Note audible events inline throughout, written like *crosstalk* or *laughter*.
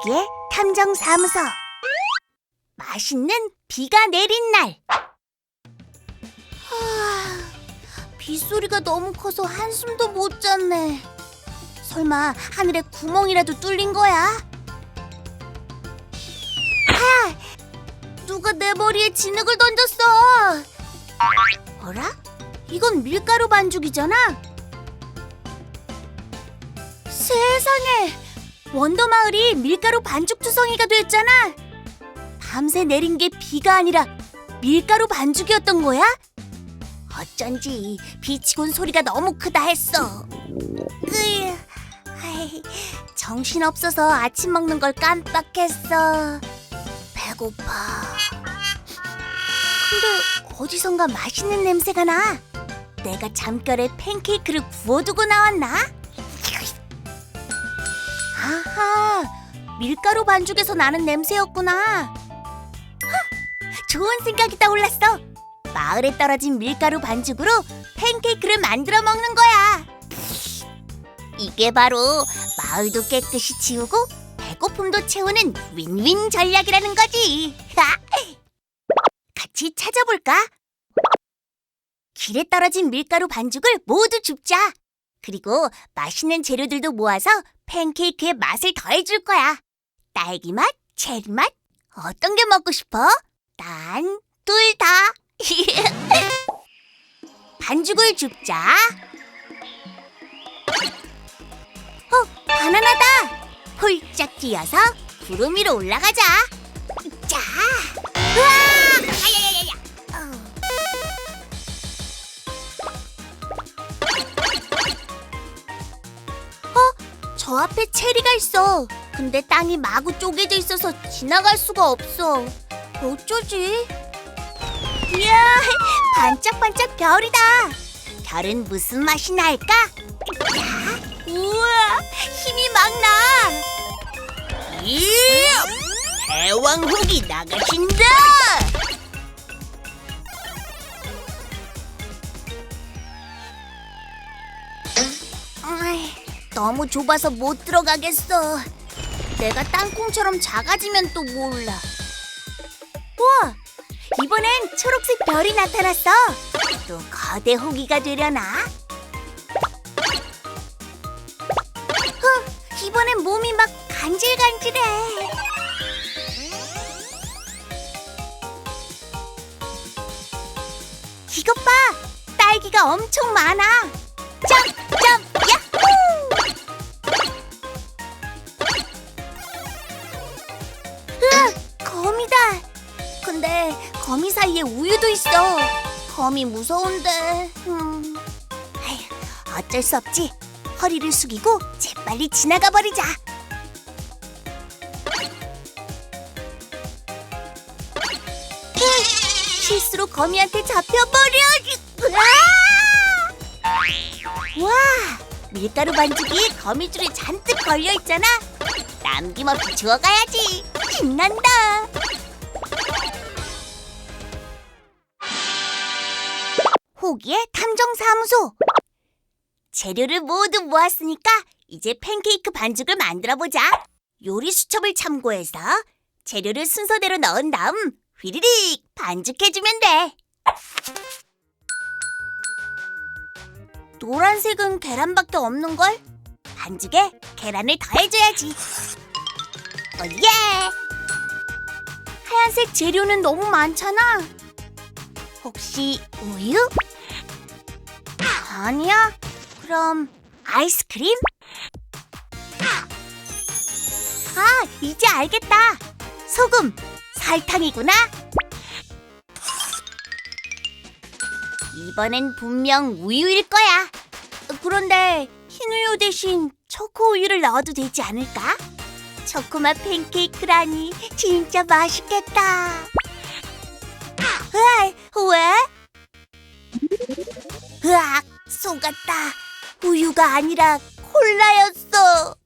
호기의 탐정사무소 맛있는 비가 내린 날 하, 빗소리가 너무 커서 한숨도 못 잤네 설마 하늘에 구멍이라도 뚫린 거야? 아! 누가 내 머리에 진흙을 던졌어 어라? 이건 밀가루 반죽이잖아 세상에 원더 마을이 밀가루 반죽 투성이가 됐잖아. 밤새 내린 게 비가 아니라 밀가루 반죽이었던 거야? 어쩐지 비치곤 소리가 너무 크다 했어. 정신 없어서 아침 먹는 걸 깜빡했어. 배고파. 근데 어디선가 맛있는 냄새가 나. 내가 잠결에 팬케이크를 구워두고 나왔나? 아하, 밀가루 반죽에서 나는 냄새였구나. 헉, 좋은 생각이 떠올랐어. 마을에 떨어진 밀가루 반죽으로 팬케이크를 만들어 먹는 거야. 이게 바로 마을도 깨끗이 치우고 배고픔도 채우는 윈윈 전략이라는 거지. 같이 찾아볼까? 길에 떨어진 밀가루 반죽을 모두 줍자. 그리고 맛있는 재료들도 모아서 팬케이크의 맛을 더해줄 거야. 딸기 맛, 체리 맛, 어떤 게 먹고 싶어? 난 둘 다. *laughs* 반죽을 줍자. 어, 바나나다. 홀짝 뛰어서 구름 위로 올라가자. 자, 저 앞에 체리가 있어. 근데 땅이 마구 쪼개져 있어서 지나갈 수가 없어. 어쩌지? 이야, 반짝반짝 별이다. 별은 무슨 맛이 날까? 자, 우와, 힘이 막 나. 이야, 대왕훅이 나가신다. 아이, 너무 좁아서 못 들어가겠어. 내가 땅콩처럼 작아지면 또 몰라. 우와! 이번엔 초록색 별이 나타났어. 또 거대 호기가 되려나? 후, 이번엔 몸이 막 간질간질해. 이것 봐! 딸기가 엄청 많아. 거미 무서운데. 음. 아휴, 어쩔 수 없지. 허리를 숙이고 재빨리 지나가 버리자. 실수로 거미한테 잡혀버려. 으아! 와, 밀가루 반죽이 거미줄에 잔뜩 걸려 있잖아. 남김없이 주워가야지. 신난다. 호기의 탐정사무소. 재료를 모두 모았으니까 이제 팬케이크 반죽을 만들어 보자. 요리 수첩을 참고해서 재료를 순서대로 넣은 다음 휘리릭 반죽해주면 돼. 노란색은 계란밖에 없는 걸. 반죽에 계란을 더해줘야지. 오예! 하얀색 재료는 너무 많잖아. 혹시 우유? 아니야. 그럼 아이스크림? 아, 이제 알겠다. 소금, 설탕이구나. 이번엔 분명 우유일 거야. 그런데 흰 우유 대신 초코 우유를 넣어도 되지 않을까? 초코맛 팬케이크라니 진짜 맛있겠다. 으아, 왜? 으악, 속았다. 우유가 아니라 콜라였어.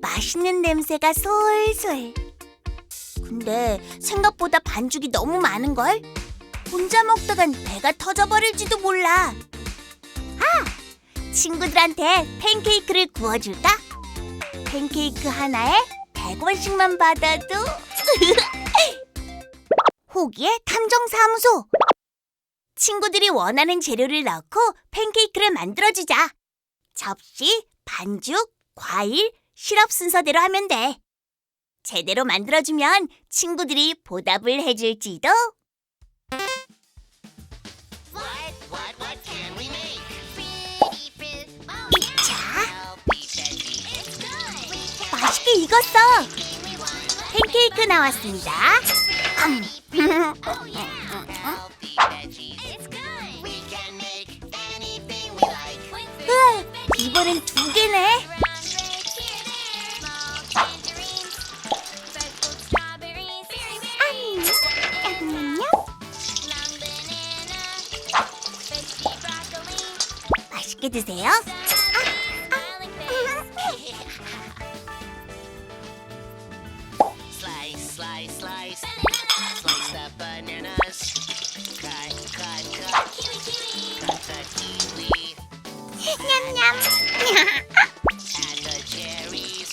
맛있는 냄새가 솔솔. 근데 생각보다 반죽이 너무 많은걸? 혼자 먹다간 배가 터져버릴지도 몰라. 아! 친구들한테 팬케이크를 구워줄까? 팬케이크 하나에 100원씩만 받아도 *laughs* 호기의 탐정사무소 친구들이 원하는 재료를 넣고 팬케이크를 만들어주자 접시, 반죽, 과일, 시럽 순서대로 하면 돼 제대로 만들어주면 친구들이 보답을 해줄지도 익었어 팬케이크 나왔습니다 음. 이번엔 두 개네. 맛있게 드세요 Slice, slice, slice. Slice the bananas. Cut, cut, cut. Cut the kiwi. 냠냠 And the cherries.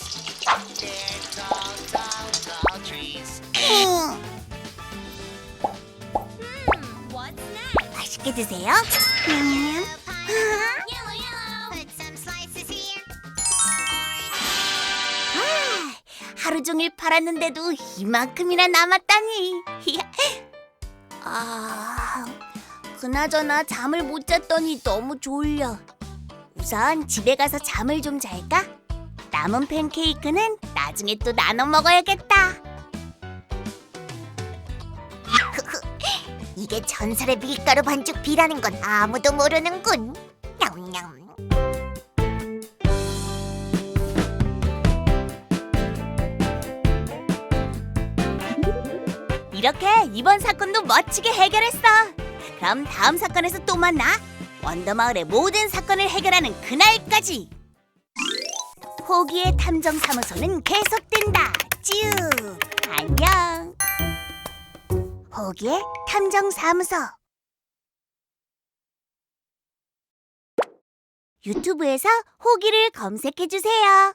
They're tall, tall, tall trees. What's next? 맛있게 드세요 냠 하루 종일 팔았는데도 이만큼이나 남았다니. *laughs* 아, 그나저나 잠을 못 잤더니 너무 졸려. 우선 집에 가서 잠을 좀 잘까? 남은 팬케이크는 나중에 또 나눠 먹어야겠다. *laughs* 이게 전설의 밀가루 반죽 비라는 건 아무도 모르는군. 이렇게 이번 사건도 멋지게 해결했어. 그럼 다음 사건에서 또 만나. 원더마을의 모든 사건을 해결하는 그날까지. 호기의 탐정 사무소는 계속된다. 쭉 안녕. 호기의 탐정 사무소. 유튜브에서 호기를 검색해 주세요.